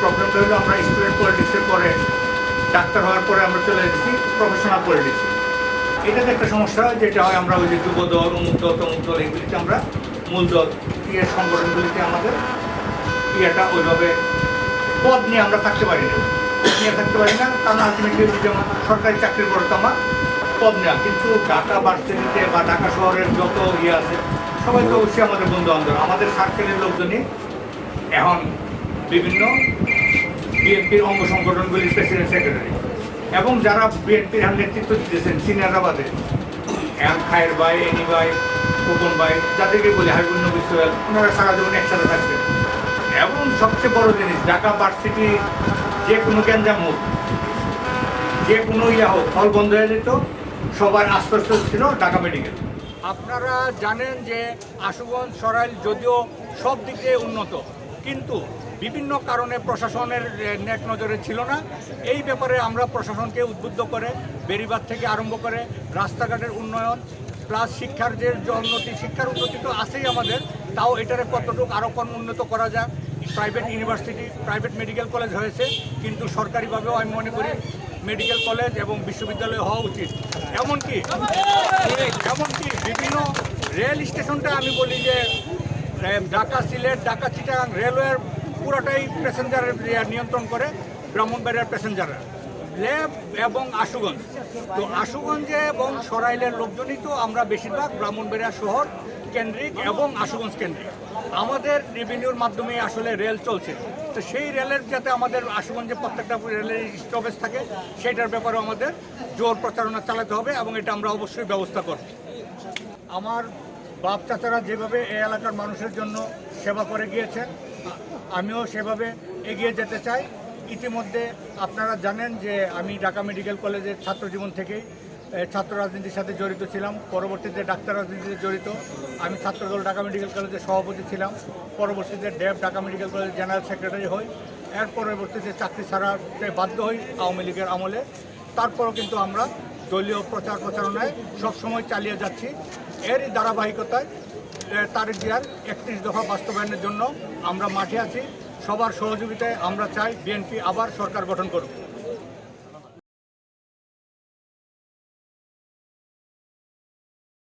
প্রবলেমটা হলো আমরা স্টুডেন্ট পলিটিক্সের পরে ডাক্তার হওয়ার পরে আমরা চলে এসেছি প্রফেশনাল পলিটিক্স এটাতে একটা সমস্যা হয়, যেটা হয় আমরা ওই যে যুব দল অমুক দল, তমুক দল এগুলিতে আমরা মূল দল ইয়ের সংগঠনগুলিতে আমাদের ইয়েটা ওইভাবে পদ নিয়ে আমরা থাকতে পারি না। নিয়ে থাকতে পারি না, কারণ আলটিমেটলি যেমন সরকারি চাকরির বড় তো আমার পদ নেওয়া। কিন্তু ঢাকা ভার্সিটিতে বা ঢাকা শহরের যত ইয়ে আছে, সবাই তো অবশ্যই আমাদের বন্ধু বান্ধব আমাদের সার্কেলের লোকজনই এখন বিভিন্ন বিএনপির অঙ্গ সংগঠনগুলির প্রেসিডেন্ট সেক্রেটারি এবং যারা বিএনপির নেতৃত্ব দিতেছেন সিনিয়ররা বাদে এখন খায়ের ভাই, এনি ভাই, খোকন ভাই, যাদেরকে বলি হাবিবুল নবী সোহেল, ওনারা সারা জীবন একসাথে থাকছেন এবং সবচেয়ে বড় জিনিস, ঢাকা ভার্সিটি যে কোনো গ্যাঞ্জাম হোক, যে কোনো ইয়া হোক, হল বন্ধ হয়ে যেত, সবার আশ্বস্ত ছিল ঢাকা মেডিকেল আপনারা জানেন যে আশুগঞ্জ সরাইল যদিও সব দিক উন্নত। কিন্তু বিভিন্ন কারণে প্রশাসনের নেট নজরে ছিল না। এই ব্যাপারে আমরা প্রশাসনকে উদ্বুদ্ধ করে বেরিবাদ থেকে আরম্ভ করে, রাস্তাঘাটের উন্নয়ন, প্লাস শিক্ষার যে উন্নতি, শিক্ষার উন্নতি তো আছেই আমাদের, তাও এটারে কতটুকু আরও কম উন্নত করা যায়। Private university private medical college হয়েছে, কিন্তু সরকারিভাবেও আমি মনে করি মেডিকেল কলেজ এবং বিশ্ববিদ্যালয় হওয়া উচিত। এমনকি এমনকি বিভিন্ন রেল স্টেশনটা আমি বলি যে ঢাকা সিলেট, ঢাকা চিটাগাং রেলওয়ের পুরোটাই প্যাসেঞ্জারের নিয়ন্ত্রণ করে ব্রাহ্মণবাড়িয়ার প্যাসেঞ্জাররা লেব এবং আশুগঞ্জ। তো আশুগঞ্জে এবং সরাইলের লোকজনই তো আমরা বেশিরভাগ ব্রাহ্মণবাড়িয়া শহর কেন্দ্রিক এবং আশুগঞ্জ কেন্দ্রিক। আমাদের রেভিনিউর মাধ্যমে আসলে রেল চলছে। তো সেই রেলের যাতে আমাদের আশুগঞ্জে প্রত্যেকটা রেলের স্টপেজ থাকে সেটার ব্যাপারে আমাদের জোর প্রচারণা চালাতে হবে এবং এটা আমরা অবশ্যই ব্যবস্থা করব। আমার বাপ চাচারা যেভাবে এই এলাকার মানুষের জন্য সেবা করে গিয়েছেন, আমিও সেভাবে এগিয়ে যেতে চাই। ইতিমধ্যে আপনারা জানেন যে আমি ঢাকা মেডিকেল কলেজের ছাত্র জীবন থেকেই ছাত্র রাজনীতির সাথে জড়িত ছিলাম। পরবর্তীতে ডাক্তার রাজনীতিতে জড়িত। আমি ছাত্রদল ঢাকা মেডিকেল কলেজের সভাপতি ছিলাম। পরবর্তীতে ডেভ ঢাকা মেডিকেল কলেজের জেনারেল সেক্রেটারি হই। এর পরবর্তীতে চাকরি ছাড়াতে বাধ্য হই আওয়ামী লীগের আমলে। তারপরও কিন্তু আমরা দলীয় প্রচার প্রচারণায় সবসময় চালিয়ে যাচ্ছি। এরই ধারাবাহিকতায় তারেক জিয়ার একত্রিশ দফা বাস্তবায়নের জন্য আমরা মাঠে আছি। সবার সহযোগিতায় আমরা চাই বিএনপি আবার সরকার গঠন করুক।